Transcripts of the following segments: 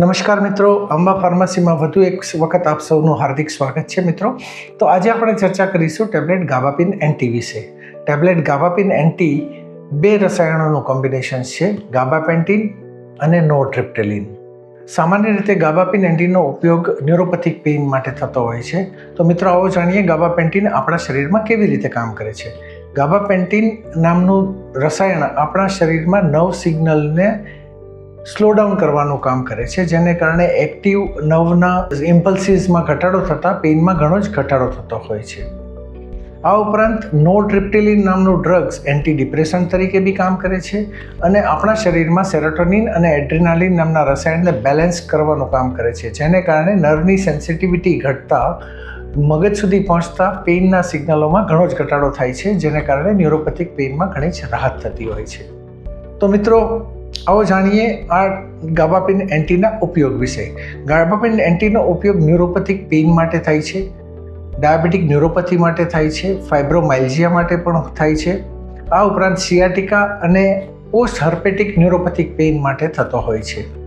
નમસ્કાર મિત્રો, અંબા ફાર્મસીમાં વધુ એક વખત આપ સૌનું હાર્દિક સ્વાગત છે મિત્રો. તો આજે આપણે ચર્ચા કરીશું ટેબ્લેટ ગાવાપિન એન્ટી વિશે. ટેબ્લેટ ગાવાપિન એન્ટી બે રસાયણોનું કોમ્બિનેશન છે, ગાબાપેન્ટીન અને નોટ્રિપ્ટેલિન. સામાન્ય રીતે ગાબાપિન એન્ટીનો ઉપયોગ ન્યુરોપેથિક પેઇન માટે થતો હોય છે. તો મિત્રો, આવો જાણીએ ગાબાપેન્ટીન આપણા શરીરમાં કેવી રીતે કામ કરે છે. ગાબાપેન્ટીન નામનું રસાયણ આપણા શરીરમાં નવ સિગ્નલને સ્લો ડાઉન કરવાનું કામ કરે છે, જેને કારણે એક્ટિવ નવના ઇમ્પલ્સીસમાં ઘટાડો થતાં, પેઇનમાં ઘણો જ ઘટાડો થતો હોય છે. આ ઉપરાંત નો ટ્રિપ્ટિલિન નામનું ડ્રગ્સ એન્ટી ડિપ્રેશન તરીકે બી કામ કરે છે અને આપણા શરીરમાં સેરોટોનિન અને એડ્રિનાલિન નામના રસાયણને બેલેન્સ કરવાનું કામ કરે છે, જેને કારણે નર્વની સેન્સિટિવિટી ઘટતા, મગજ સુધી પહોંચતા, પેઇનના સિગ્નલોમાં ઘણો જ ઘટાડો થાય છે, જેને કારણે ન્યુરોપેથિક પેઇનમાં ઘણી જ રાહત થતી હોય છે. તો મિત્રો આવો જાણીએ આ ગાબાપિન એન્ટીના ઉપયોગ વિશે. ગાબાપિન એન્ટીનો ઉપયોગ ન્યુરોપેથિક પેઇન માટે થાય છે, ડાયાબિટીક ન્યુરોપેથી માટે થાય છે, ફાઇબ્રોમાઇલ્જિયા માટે પણ થાય છે. આ ઉપરાંત સિયાટિકા અને પોસ્ટ હર્પેટિક ન્યુરોપેથિક પેઇન માટે થતો હોય છે.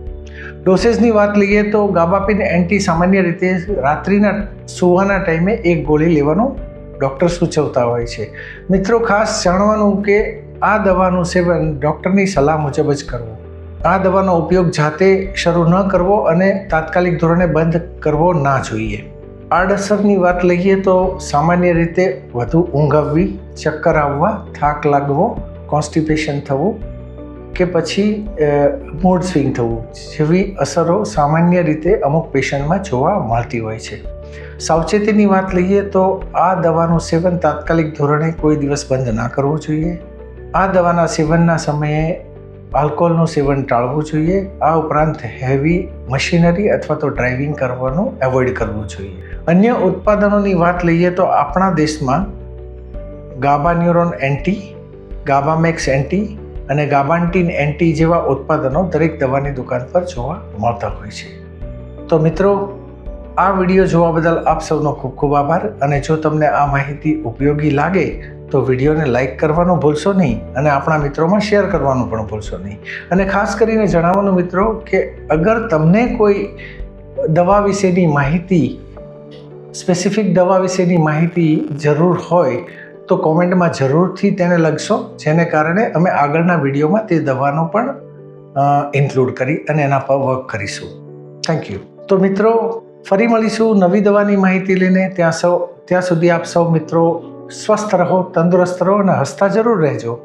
ડોસેસની વાત લઈએ તો ગાબાપિન એન્ટી સામાન્ય રીતે રાત્રિના સુવાના ટાઈમે એક ગોળી લેવાનું ડૉક્ટર સૂચવતા હોય છે. મિત્રો, ખાસ જાણવાનું કે આ દવાનું સેવન ડૉક્ટરની સલાહ મુજબ જ કરવું. આ દવાનો ઉપયોગ જાતે શરૂ ન કરવો અને તાત્કાલિક ધોરણે બંધ કરવો ના જોઈએ. આડઅસરની વાત લઈએ તો સામાન્ય રીતે વધુ ઊંઘ આવવી ચક્કર આવવા, થાક લાગવો, કોન્સ્ટિપેશન થવું કે પછી મૂડ સ્વિંગ થવું જેવી અસરો સામાન્ય રીતે અમુક પેશન્ટમાં જોવા મળતી હોય છે. સાવચેતીની વાત લઈએ તો આ દવાનું સેવન તાત્કાલિક ધોરણે કોઈ દિવસ બંધ ના કરવું જોઈએ. આ દવાના સેવનના સમયે આલ્કોહોલનું સેવન ટાળવું જોઈએ. આ ઉપરાંત હેવી મશીનરી અથવા તો ડ્રાઇવિંગ કરવાનું એવોઇડ કરવું જોઈએ. અન્ય ઉત્પાદનોની વાત લઈએ તો આપણા દેશમાં ગાબાન્યુરોન એન્ટી ગાબામેક્સ એન્ટી અને ગાબાન્ટીન એન્ટી જેવા ઉત્પાદનો દરેક દવાની દુકાન પર જોવા મળતા હોય છે. તો મિત્રો, આ વીડિયો જોવા બદલ આપ સૌનો ખૂબ ખૂબ આભાર અને જો તમને આ માહિતી ઉપયોગી લાગે તો વિડીયોને લાઇક કરવાનું ભૂલશો નહીં અને આપણા મિત્રોમાં શેર કરવાનું પણ ભૂલશો નહીં. અને ખાસ કરીને જણાવવાનું મિત્રો કે અગર તમને કોઈ દવા વિશેની માહિતી સ્પેસિફિક દવા વિશેની માહિતી જરૂર હોય, તો કોમેન્ટમાં જરૂરથી તેને લખશો, જેને કારણે અમે આગળના વિડીયોમાં તે દવાનો પણ ઇન્ક્લુડ કરી અને એના પર વર્ક કરીશું. થેન્ક યુ તો મિત્રો, ફરી મળીશું નવી દવાની માહિતી લઈને. ત્યાં સૌ, ત્યાં સુધી આપ સૌ મિત્રો સ્વસ્થ રહો તંદુરસ્ત રહો અને હસતા જરૂર રહેજો.